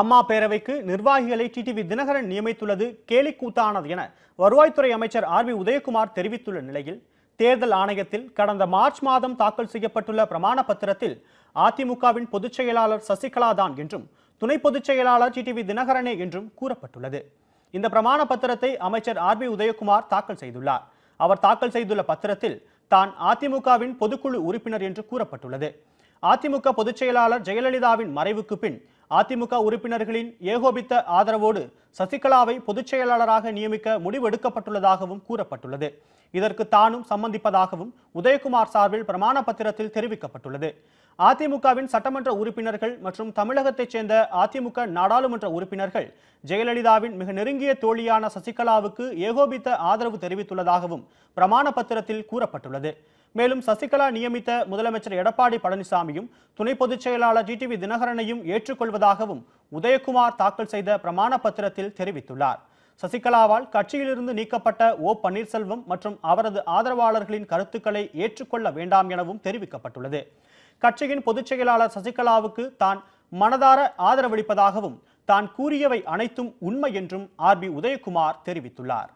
அம்மா பேரவைக்கு நிர்வாகிகளை டிடிவி தினகரன் நியமித்துள்ளது கேலிக்கூத்தானது என வருவாய்த்துறை அமைச்சர் ஆர் பி உதயகுமார் தெரிவித்துள்ள நிலையில் தேர்தல் ஆணையத்தில் கடந்த மார்ச் மாதம் தாக்கல் செய்யப்பட்டுள்ள பிரமாண பத்திரத்தில் அதிமுகவின் பொதுச் செயலாளர் சசிகலா தான் என்றும் துணை பொதுச் செயலாளர் டிடிவி தினகரனே என்றும் கூறப்பட்டுள்ளது. இந்த பிரமாண பத்திரத்தை அமைச்சர் ஆர் பி உதயகுமார் தாக்கல் செய்துள்ளார். அவர் தாக்கல் செய்துள்ள பத்திரத்தில் தான் அதிமுகவின் பொதுக்குழு உறுப்பினர் என்று கூறப்பட்டுள்ளது. அதிமுக பொதுச் செயலாளர் ஜெயலலிதாவின் மறைவுக்கு பின் அதிமுக உறுப்பினர்களின் ஏகோபித்த ஆதரவோடு சசிகலாவை பொதுச் செயலாளராக நியமிக்க முடிவெடுக்கப்பட்டுள்ளதாகவும் கூறப்பட்டுள்ளது. இதற்கு தானும் சம்பந்திப்பதாகவும் உதயகுமார் சார்பில் பிரமாண பத்திரத்தில் தெரிவிக்கப்பட்டுள்ளது. அதிமுகவின் சட்டமன்ற உறுப்பினர்கள் மற்றும் தமிழகத்தைச் சேர்ந்த அதிமுக நாடாளுமன்ற உறுப்பினர்கள் ஜெயலலிதாவின் மிக நெருங்கிய தோழியான சசிகலாவுக்கு ஏகோபித்த ஆதரவு தெரிவித்துள்ளதாகவும் பிரமாண பத்திரத்தில் கூறப்பட்டுள்ளது. மேலும் சசிகலா நியமித்த முதலமைச்சர் எடப்பாடி பழனிசாமியும் துணை பொதுச் செயலாளர் டிடிவி தினகரனையும் ஏற்றுக்கொள்வதாகவும் உதயகுமார் தாக்கல் செய்த பிரமாண பத்திரத்தில் தெரிவித்துள்ளார். சசிகலாவால் கட்சியிலிருந்து நீக்கப்பட்ட ஓ. பன்னீர்செல்வம் மற்றும் அவரது ஆதரவாளர்களின் கருத்துக்களை ஏற்றுக்கொள்ள வேண்டாம் எனவும் தெரிவிக்கப்பட்டுள்ளது. கட்சியின் பொதுச் செயலாளர் சசிகலாவுக்கு தான் மனதார ஆதரவளிப்பதாகவும் தான் கூறியவை அனைத்தும் உண்மை என்றும் ஆர். பி. உதயகுமார் தெரிவித்துள்ளார்.